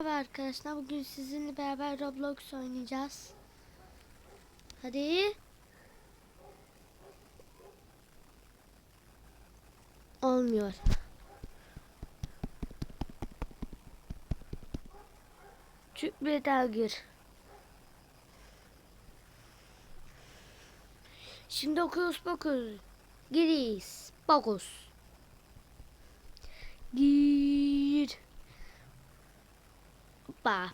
Merhaba arkadaşlar. Bugün sizinle beraber Roblox oynayacağız. Hadi. Olmuyor. Çık bir daha gir. Şimdi okus pokus. Giriş. Pokus. Gir. Hoppa.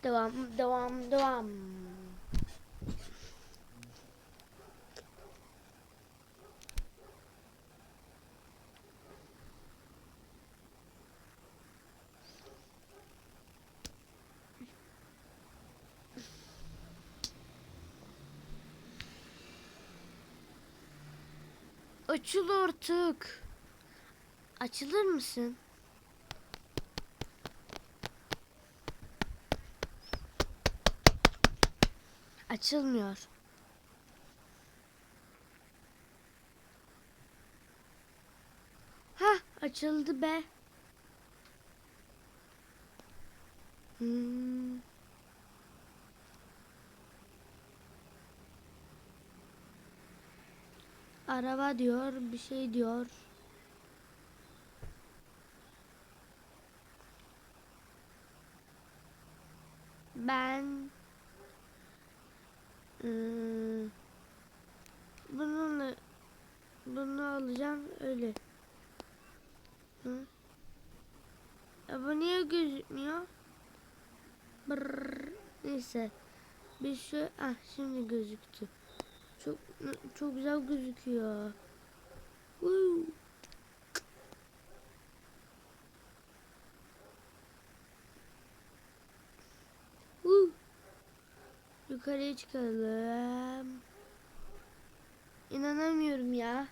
Devam, devam, devam. Açıl artık. Açılır mısın? Açılmıyor. Ha, açıldı be. Hmm. Araba diyor, bir şey diyor. Ben ıı, bununla bunu alacağım öyle. Hı? Ya bu niye gözükmüyor? Brrr. Neyse. Bir şu ah şimdi gözüktü. Çok çok güzel gözüküyor. Woo. Woo. Yukarıya çıkalım. İnanamıyorum ya.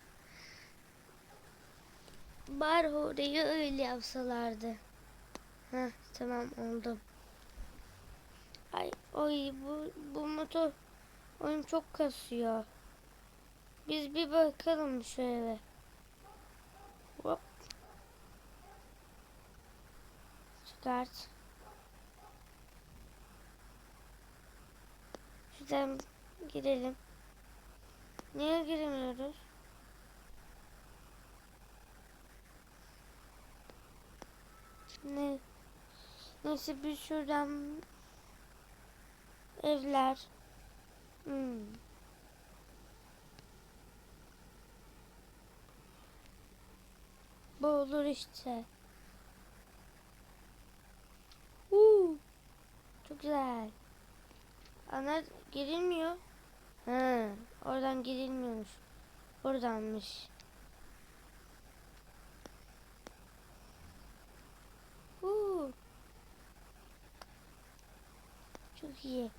Bari orayı öyle yapsalardı. Heh, tamam oldu. Ay oy bu bu motor oyun çok kasıyor. Biz bir bakalım şu eve. Hop. Çıkart. Şuradan girelim. Niye giremiyoruz? Ne? Neyse bir şuradan evler. Hmm. Bu olur işte. Uuu. Çok güzel. Ana girilmiyor. Ha, oradan girilmiyormuş. Oradanmış. Uuu. Çok iyi.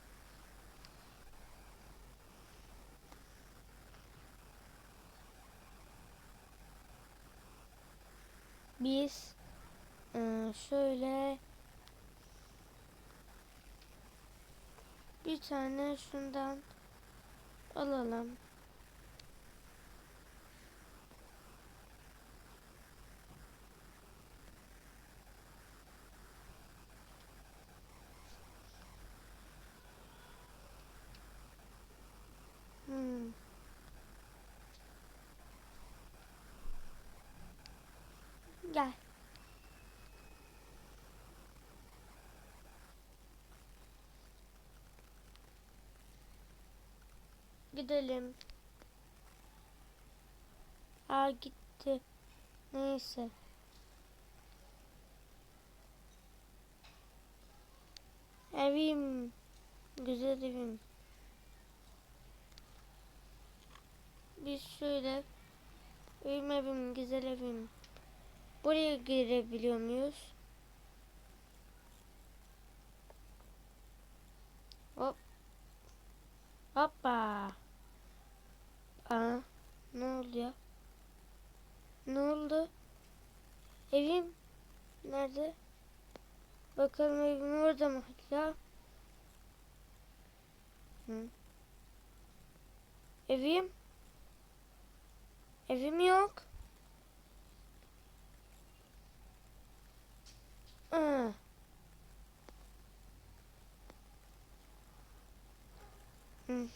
Biz eee, şöyle bir tane şundan alalım. Hmm. Gel. Gidelim. Aa gitti. Neyse. Evim. Güzel evim. Biz şöyle evim evim güzel evim. Buraya girebiliyor muyuz? Hop. Hoppa. Aa, ne oldu ya? Ne oldu? Evim nerede? Bakalım evim orada mı hala? Hı. Evim? Evim yok. Hı. Hı.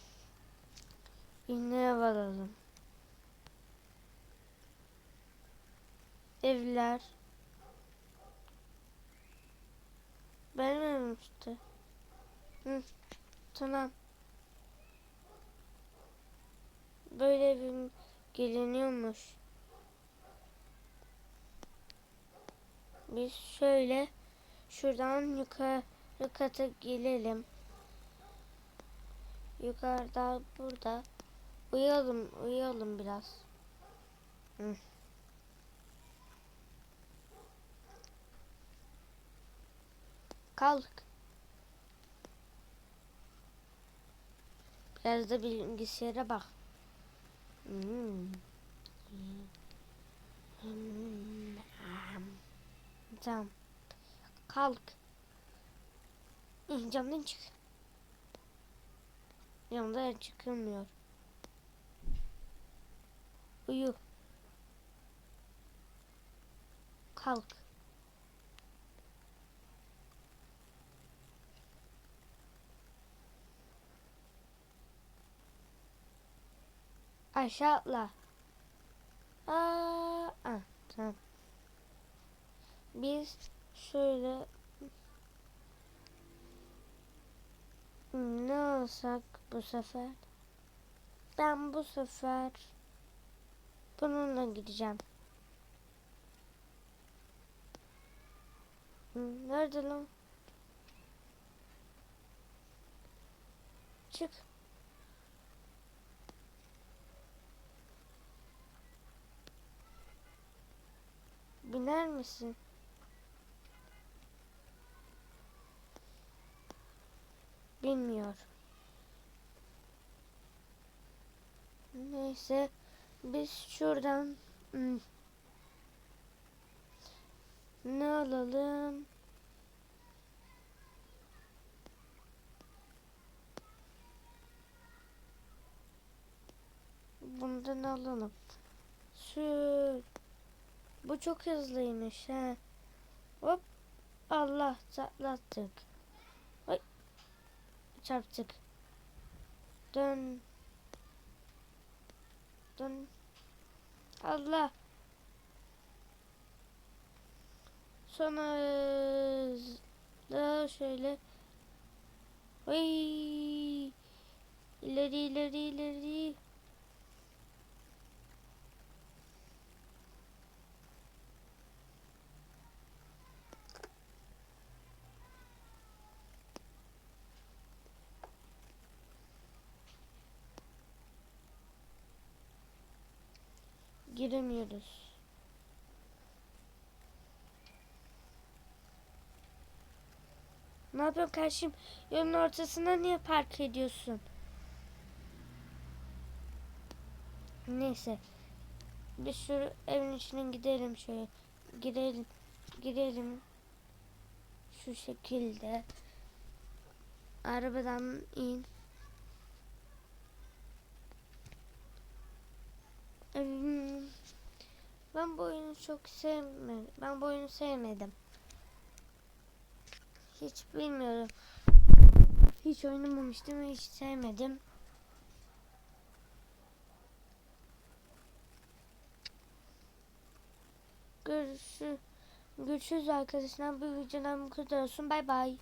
İğneye varalım. Evler. Benim evim işte. Hı. Tamam. Böyle evim geliniyormuş. Biz şöyle şuradan yukarı kata gelelim. Yukarıda burada. Uyuyalım, uyuyalım biraz. Hı. Kalk. Biraz da bilgisayara bak. Hmm. Tamam. Kalk. Camdan çık. Camdan çıkılmıyor. Uyu. Kalk. Aşağı atla. Aa, ah, tamam. Biz şöyle Hmm, ne alsak bu sefer? Ben bu sefer bununla gideceğim. Hmm, Nerede lan? Çık. Biner misin? Bilmiyor. Neyse biz şuradan hmm, ne alalım? Bundan alalım. Şu bu çok hızlıymış ha. Hop Allah çatlattık. Çarptık. Dön. Dön. Allah. Sonra da şöyle. Ay. İleri ileri ileri. Giremiyoruz. Ne yapıyorsun kardeşim? Yolun ortasına niye park ediyorsun? Neyse. Biz şu evin içine gidelim şöyle. Girelim. Girelim. Şu şekilde. Arabadan in. Ben bu oyunu çok sevmedim. Ben bu oyunu sevmedim. Hiç bilmiyorum. Hiç oynamamıştım ve hiç sevmedim. Görüşürüz. Görüşürüz arkadaşlar. Bu videodan bu kadar olsun. Bay bay.